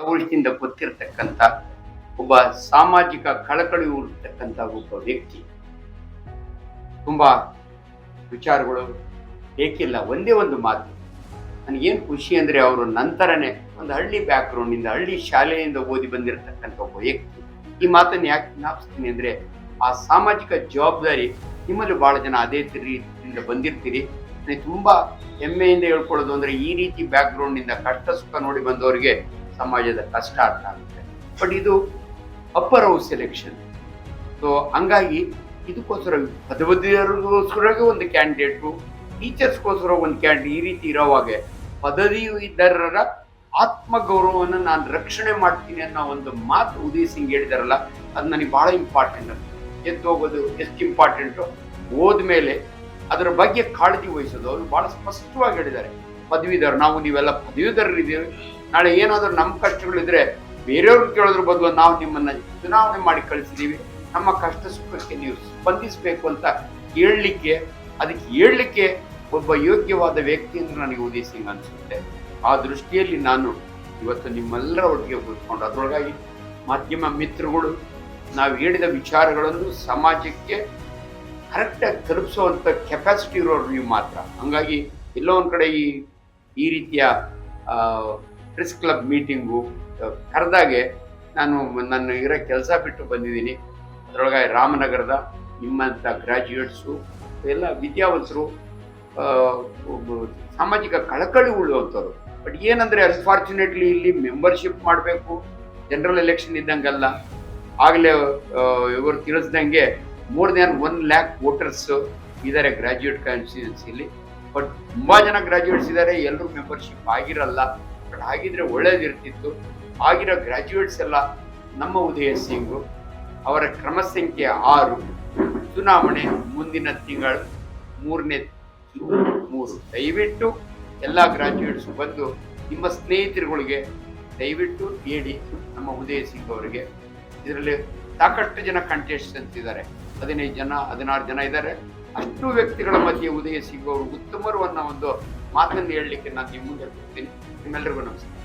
ತವಳಿನಿಂದ ಗೊತ್ತಿರತಕ್ಕಂಥ ಒಬ್ಬ ಸಾಮಾಜಿಕ ಕಳಕಳಿ ಇರ್ತಕ್ಕಂಥ ಒಬ್ಬ ವ್ಯಕ್ತಿ. ತುಂಬ ವಿಚಾರಗಳು ಬೇಕಿಲ್ಲ, ಒಂದೇ ಒಂದು ಮಾತು. ನನಗೇನು ಖುಷಿ ಅಂದರೆ ಅವರು ನಂತರನೇ ಒಂದು ಹಳ್ಳಿ ಬ್ಯಾಕ್ಗ್ರೌಂಡಿಂದ ಹಳ್ಳಿ ಶಾಲೆಯಿಂದ ಓದಿ ಬಂದಿರತಕ್ಕಂಥ ಒಬ್ಬ ವ್ಯಕ್ತಿ. ಈ ಮಾತನ್ನು ಯಾಕೆ ಜ್ಞಾಪಿಸ್ತೀನಿ ಅಂದರೆ ಆ ಸಾಮಾಜಿಕ ಜವಾಬ್ದಾರಿ ನಿಮ್ಮಲ್ಲಿ ಭಾಳ ಜನ ಅದೇ ರೀತಿಯಿಂದ ಬಂದಿರ್ತೀರಿ. ನನಗೆ ತುಂಬ ಹೆಮ್ಮೆಯಿಂದ ಹೇಳ್ಕೊಳ್ಳೋದು ಅಂದರೆ ಈ ರೀತಿ ಬ್ಯಾಕ್ಗ್ರೌಂಡಿಂದ ಕಷ್ಟ ಸುಖ ನೋಡಿ ಬಂದವರಿಗೆ ಸಮಾಜದ ಕಷ್ಟ ಅರ್ಥ ಆಗುತ್ತೆ. ಬಟ್ ಇದು ಅಪ್ಪರ್ ಹೌಸ್ ಎಲೆಕ್ಷನ್ ಸೊ ಹಂಗಾಗಿ ಇದಕ್ಕೋಸ್ಕರ ಪದವೀಧರರಿಗೋಸ್ಕರ ಒಂದು ಕ್ಯಾಂಡಿಡೇಟು ಟೀಚರ್ಸ್ಗೋಸ್ಕರ ಒಂದು ಕ್ಯಾಂಡಿ ಈ ರೀತಿ ಇರೋವಾಗೆ ಪದವೀಧರರ ಆತ್ಮಗೌರವವನ್ನು ನಾನು ರಕ್ಷಣೆ ಮಾಡ್ತೀನಿ ಅನ್ನೋ ಒಂದು ಮಾತು ಉದಯ್ ಸಿಂಗ್ ಹೇಳಿದಾರಲ್ಲ, ಅದು ನನಗೆ ಬಹಳ ಇಂಪಾರ್ಟೆಂಟ್ ಅಂತ. ಎದ್ದು ಹೋಗೋದು ಎಷ್ಟು ಇಂಪಾರ್ಟೆಂಟು ಹೋದ್ಮೇಲೆ ಅದರ ಬಗ್ಗೆ ಕಾಳಜಿ ವಹಿಸೋದು. ಅವರು ಬಹಳ ಸ್ಪಷ್ಟವಾಗಿ ಹೇಳಿದ್ದಾರೆ. ಪದವೀಧರ, ನಾವು ನೀವೆಲ್ಲ ಪದವೀಧರರಿದ್ದೀವಿ. ನಾಳೆ ಏನಾದರೂ ನಮ್ಮ ಕಷ್ಟಗಳಿದ್ರೆ ಬೇರೆಯವ್ರಿಗೆ ಕೇಳೋದ್ರ ಬದಲು ನಾವು ನಿಮ್ಮನ್ನ ಚುನಾವಣೆ ಮಾಡಿ ಕಳಿಸಿದೀವಿ. ನಮ್ಮ ಕಷ್ಟ ಸುಖಕ್ಕೆ ನೀವು ಸ್ಪಂದಿಸಬೇಕು ಅಂತ ಹೇಳಲಿಕ್ಕೆ, ಅದಕ್ಕೆ ಹೇಳಲಿಕ್ಕೆ ಒಬ್ಬ ಯೋಗ್ಯವಾದ ವ್ಯಕ್ತಿ ಅಂತ ನನಗೆ ಉದಯ್ ಸಿಂಗ್ ಅನಿಸುತ್ತೆ. ಆ ದೃಷ್ಟಿಯಲ್ಲಿ ನಾನು ಇವತ್ತು ನಿಮ್ಮೆಲ್ಲರ ಒಟ್ಟಿಗೆ ಕೂತ್ಕೊಂಡು, ಅದರೊಳಗಾಗಿ ಮಾಧ್ಯಮ ಮಿತ್ರಗಳು, ನಾವು ಹೇಳಿದ ವಿಚಾರಗಳನ್ನು ಸಮಾಜಕ್ಕೆ ಕರೆಕ್ಟಾಗಿ ತಲುಪಿಸುವಂಥ ಕೆಪಾಸಿಟಿ ಇರೋರು ನೀವು ಮಾತ್ರ. ಹಂಗಾಗಿ ಎಲ್ಲೋ ಒಂದು ಕಡೆ ಈ ಈ ರೀತಿಯ ಪ್ರೆಸ್ ಕ್ಲಬ್ ಮೀಟಿಂಗು ಕರೆದಾಗೆ ನಾನು ನನ್ನ ಇರೋ ಕೆಲಸ ಬಿಟ್ಟು ಬಂದಿದ್ದೀನಿ. ಅದರೊಳಗೆ ರಾಮನಗರದ ನಿಮ್ಮಂಥ ಗ್ರ್ಯಾಜುಯೇಟ್ಸು ಎಲ್ಲ ವಿದ್ಯಾವಂತರು ಸಾಮಾಜಿಕ ಕಳಕಳಿ ಉಳ್ಳುವಂಥವ್ರು ಬಟ್ ಏನಂದರೆ ಅನ್ಫಾರ್ಚುನೇಟ್ಲಿ ಇಲ್ಲಿ ಮೆಂಬರ್ಶಿಪ್ ಮಾಡಬೇಕು ಜನರಲ್ ಎಲೆಕ್ಷನ್ ಇದ್ದಂಗಲ್ಲ. ಆಗಲೇ ಇವರು ತಿಳಿಸ್ದಂಗೆ more than one lakh voters ಇದ್ದಾರೆ ಗ್ರ್ಯಾಜುಯೇಟ್ ಕಾನ್ಸ್ಟಿಟ್ಯೂನ್ಸಿಲಿ ಬಟ್ ತುಂಬ ಜನ ಗ್ರ್ಯಾಜುಯೇಟ್ಸ್ ಇದ್ದಾರೆ, ಎಲ್ಲರೂ ಮೆಂಬರ್ಶಿಪ್ ಆಗಿರಲ್ಲ. ಬಟ್ ಆಗಿದ್ರೆ ಒಳ್ಳೇದಿರ್ತಿತ್ತು. ಆಗಿರೋ ಗ್ರಾಜ್ಯುಯೇಟ್ಸ್ ಎಲ್ಲ ನಮ್ಮ ಉದಯ ಸಿಂಗು, ಅವರ ಕ್ರಮ ಸಂಖ್ಯೆ ಆರು, ಚುನಾವಣೆ ಮುಂದಿನ ತಿಂಗಳು ಮೂರನೇ ಮೂರು. ದಯವಿಟ್ಟು ಎಲ್ಲ ಗ್ರಾಜ್ಯುಯೇಟ್ಸ್ ಬಂದು ನಿಮ್ಮ ಸ್ನೇಹಿತರುಗಳಿಗೆ ದಯವಿಟ್ಟು ಹೇಳಿ ನಮ್ಮ ಉದಯ ಸಿಂಗ್ ಅವರಿಗೆ. ಇದರಲ್ಲಿ ಸಾಕಷ್ಟು ಜನ ಕಂಟೆಸ್ಟೆಂಟ್ಸ್ ಇದ್ದಾರೆ ಹದಿನೈದು ಜನ, ಹದಿನಾರು ಜನ ಇದ್ದಾರೆ. ಅಷ್ಟು ವ್ಯಕ್ತಿಗಳ ಮಧ್ಯೆ ಉದಯ ಸಿಂಗ್ ಅವರು ಉತ್ತಮರು ಅನ್ನೋ ಒಂದು ಮಾತನ್ನು ಹೇಳಲಿಕ್ಕೆ ನಾನು ನಿಮ್ಮ ಮುಂದೆ ಕೊಡ್ತೀನಿ ನಿಮ್ಮೆಲ್ಲರಿಗೂ ನಮಸ್ಕಾರ.